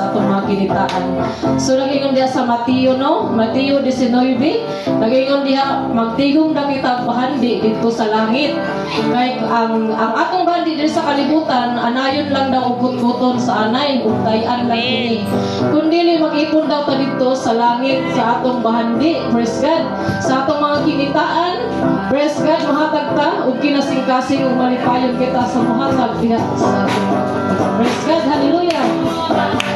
sa atong mga kinitaan. So nagingon diha sa Mateo no, Mateo 19, nagingon diha magtigom na kita bahandi dito sa langit. Kay ang ang atong bahandi dito sa kalibutan anayon lang daw og buton sa anay ug tayan lang ini. Kundi mag-ipon daw ta dito sa langit sa atong bahandi. Praise God. Sa atong mga kinitaan, praise God mahatag ta ug kinasing-kasing ug malipayon kita sa muhatag diha sa atong Praise God, hallelujah.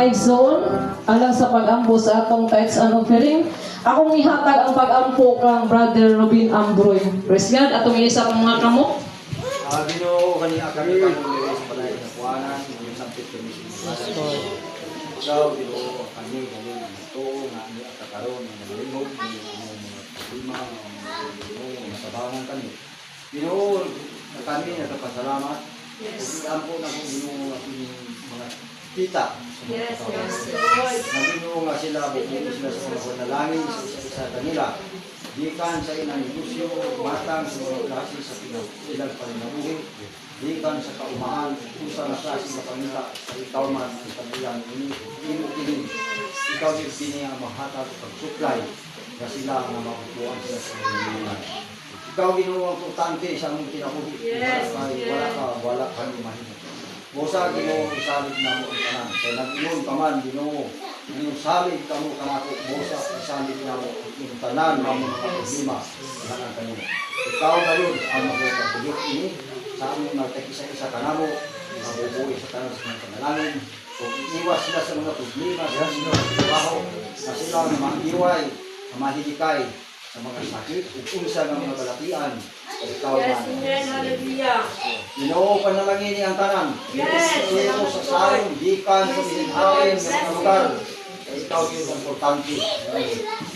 Mga zone alang sa pag-ampo sa atong tithes and offering. Akong ihatag ang pag-ampo kang Brother Robin Ambroy. Praise God. Atong isa pang mga kamok. Ah, Ginoo kaniya kami pangulit sa panay na kuanan, ng sampit kami sa mga Ikaw, Ginoo, kami kami ito nga ni kakaroon ng mga lingog, ng mga lima, Ginoo, nasabangan kami. Ginoo, na kami nagpasalamat. Yes. Ang po na kung Ginoo ating mga kita. Yes, yes, Ginoo nga sila, bukito sila sa mga panalangin sa isa-isa kanila. Gikan sa inang negosyo, matang sa mga klase sa pinag paninabuhi. Gikan sa kaumahan, kung sa klase na pangita sa ikaw man ang ino ini. Ikaw din pini ang mahatag pag-supply na sila ang makukuha sila sa mga Ikaw ginoo ang importante sa among kinabuhi. Yes, Wala ka, wala ka ni mahimo. Bosa ginoo isalig na mo ang tanan. Kaya nag-iyon ka man ginoo. Ginoo salig ka mo kanako. Bosa isalig na mo ang tanan na mo mga problema. Tanan kanimo. Ikaw kayon ang magpapaguyok ini sa among nagtakisa-isa ka na mo. Mabubuhay sa tanan sa mga panalangin. Kung iwas sila sa mga problema sa sa trabaho, na sila ang maiway, na mahihikay sa mga sakit, ug unsa ng mga balatian, ikaw man. Ginoo panalangin ni ang tanan. Yes. Ito sa sarong gikan sa bisinhain sa mga lugar. Ikaw yun ang importante.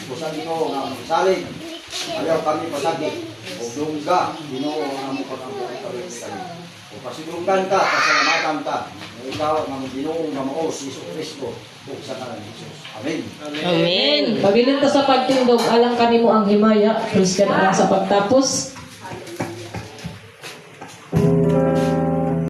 Busan ito nga magsalig. Ayaw kami pasagit. O dungga. Ginoo ang among pag-ampuan kami kami. O pasidunggan ka, pasalamatan ka. Na ikaw ang ginoo nga mao si Isus Kristo. O sa kanan ni Jesus. Amen. Amen. Pabilin ta sa pagtindog alang kanimo ang himaya. Praise God alang sa pagtapos.